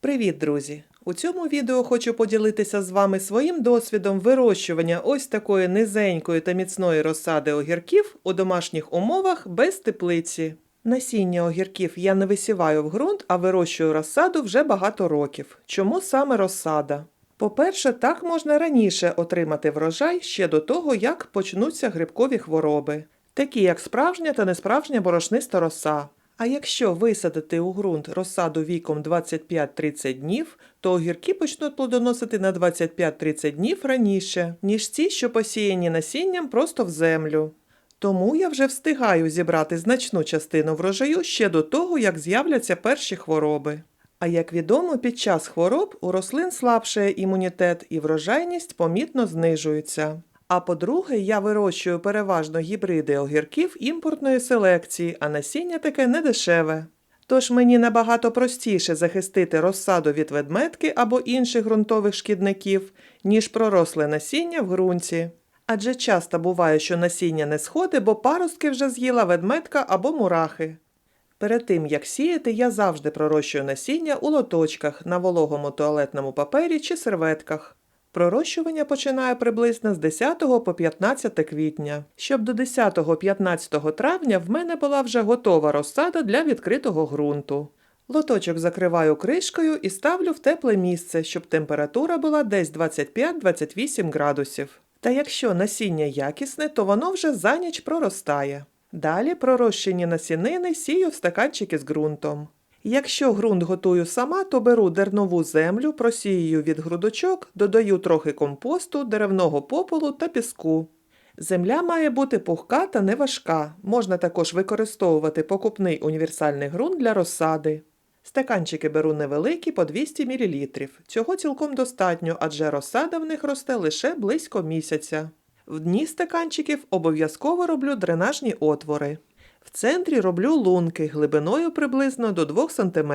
Привіт, друзі! У цьому відео хочу поділитися з вами своїм досвідом вирощування ось такої низенької та міцної розсади огірків у домашніх умовах без теплиці. Насіння огірків я не висіваю в ґрунт, а вирощую розсаду вже багато років. Чому саме розсада? По-перше, так можна раніше отримати врожай ще до того, як почнуться грибкові хвороби, такі як справжня та несправжня борошниста роса. А якщо висадити у ґрунт розсаду віком 25-30 днів, то огірки почнуть плодоносити на 25-30 днів раніше, ніж ті, що посіяні насінням просто в землю. Тому я вже встигаю зібрати значну частину врожаю ще до того, як з'являться перші хвороби. А як відомо, під час хвороб у рослин слабшає імунітет і врожайність помітно знижується. А по-друге, я вирощую переважно гібриди огірків імпортної селекції, а насіння таке недешеве. Тож мені набагато простіше захистити розсаду від ведметки або інших ґрунтових шкідників, ніж проросле насіння в ґрунті. Адже часто буває, що насіння не сходить, бо паростки вже з'їла ведметка або мурахи. Перед тим, як сіяти, я завжди пророщую насіння у лоточках на вологому туалетному папері чи серветках. Пророщування починаю приблизно з 10 по 15 квітня, щоб до 10-15 травня в мене була вже готова розсада для відкритого ґрунту. Лоточок закриваю кришкою і ставлю в тепле місце, щоб температура була десь 25-28 градусів. Та якщо насіння якісне, то воно вже за ніч проростає. Далі пророщені насінини сію в стаканчики з ґрунтом. Якщо ґрунт готую сама, то беру дернову землю, просію від грудочок, додаю трохи компосту, деревного попелу та піску. Земля має бути пухка та не важка. Можна також використовувати покупний універсальний ґрунт для розсади. Стаканчики беру невеликі по 200 мл. Цього цілком достатньо, адже розсада в них росте лише близько місяця. В дні стаканчиків обов'язково роблю дренажні отвори. В центрі роблю лунки глибиною приблизно до 2 см.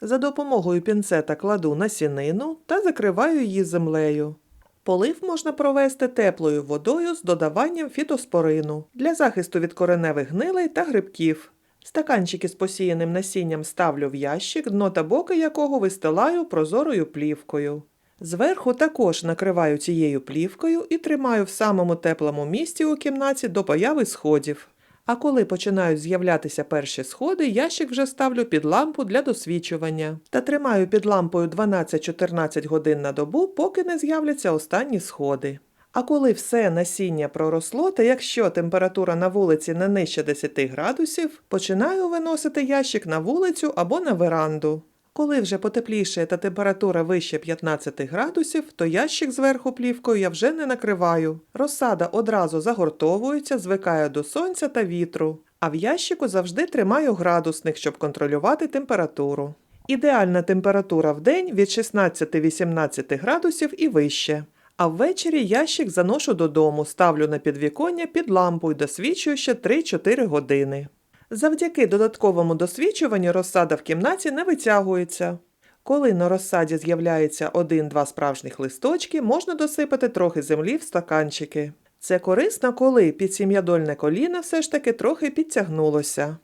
За допомогою пінцета кладу насінину та закриваю її землею. Полив можна провести теплою водою з додаванням фітоспорину для захисту від кореневих гнилей та грибків. Стаканчики з посіяним насінням ставлю в ящик, дно та боки якого вистилаю прозорою плівкою. Зверху також накриваю цією плівкою і тримаю в самому теплому місці у кімнаті до появи сходів. А коли починають з'являтися перші сходи, ящик вже ставлю під лампу для досвічування та тримаю під лампою 12-14 годин на добу, поки не з'являться останні сходи. А коли все насіння проросло, та якщо температура на вулиці не нижче 10 градусів, починаю виносити ящик на вулицю або на веранду. Коли вже потепліше та температура вище 15 градусів, то ящик зверху плівкою я вже не накриваю. Розсада одразу загортовується, звикає до сонця та вітру, а в ящику завжди тримаю градусник, щоб контролювати температуру. Ідеальна температура в день від 16-18 градусів і вище. А ввечері ящик заношу додому, ставлю на підвіконня під лампу і досвічую ще 3-4 години. Завдяки додатковому досвічуванню розсада в кімнаті не витягується. Коли на розсаді з'являється один-два справжніх листочки, можна досипати трохи землі в стаканчики. Це корисно, коли підсім'ядольне коліно все ж таки трохи підтягнулося.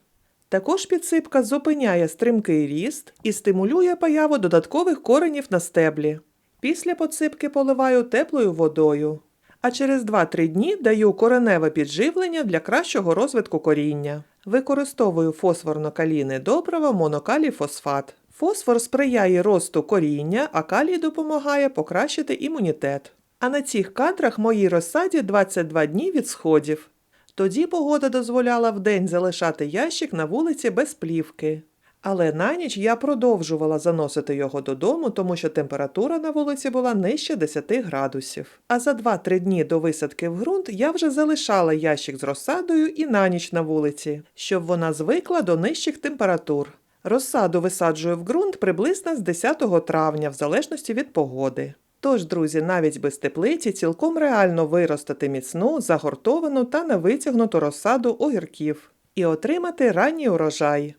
Також підсипка зупиняє стрімкий ріст і стимулює появу додаткових коренів на стеблі. Після подсипки поливаю теплою водою. А через 2-3 дні даю кореневе підживлення для кращого розвитку коріння. Використовую фосфорно-калійне добриво монокалій фосфат. Фосфор сприяє росту коріння, а калій допомагає покращити імунітет. А на цих кадрах моїй розсаді 22 дні від сходів. Тоді погода дозволяла вдень залишати ящик на вулиці без плівки. Але на ніч я продовжувала заносити його додому, тому що температура на вулиці була нижче 10 градусів. А за 2-3 дні до висадки в ґрунт я вже залишала ящик з розсадою і на ніч на вулиці, щоб вона звикла до нижчих температур. Розсаду висаджую в ґрунт приблизно з 10 травня, в залежності від погоди. Тож, друзі, навіть без теплиці цілком реально виростити міцну, загортовану та невитягнуту розсаду огірків і отримати ранній урожай.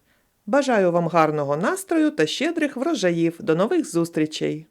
Бажаю вам гарного настрою та щедрих врожаїв. До нових зустрічей!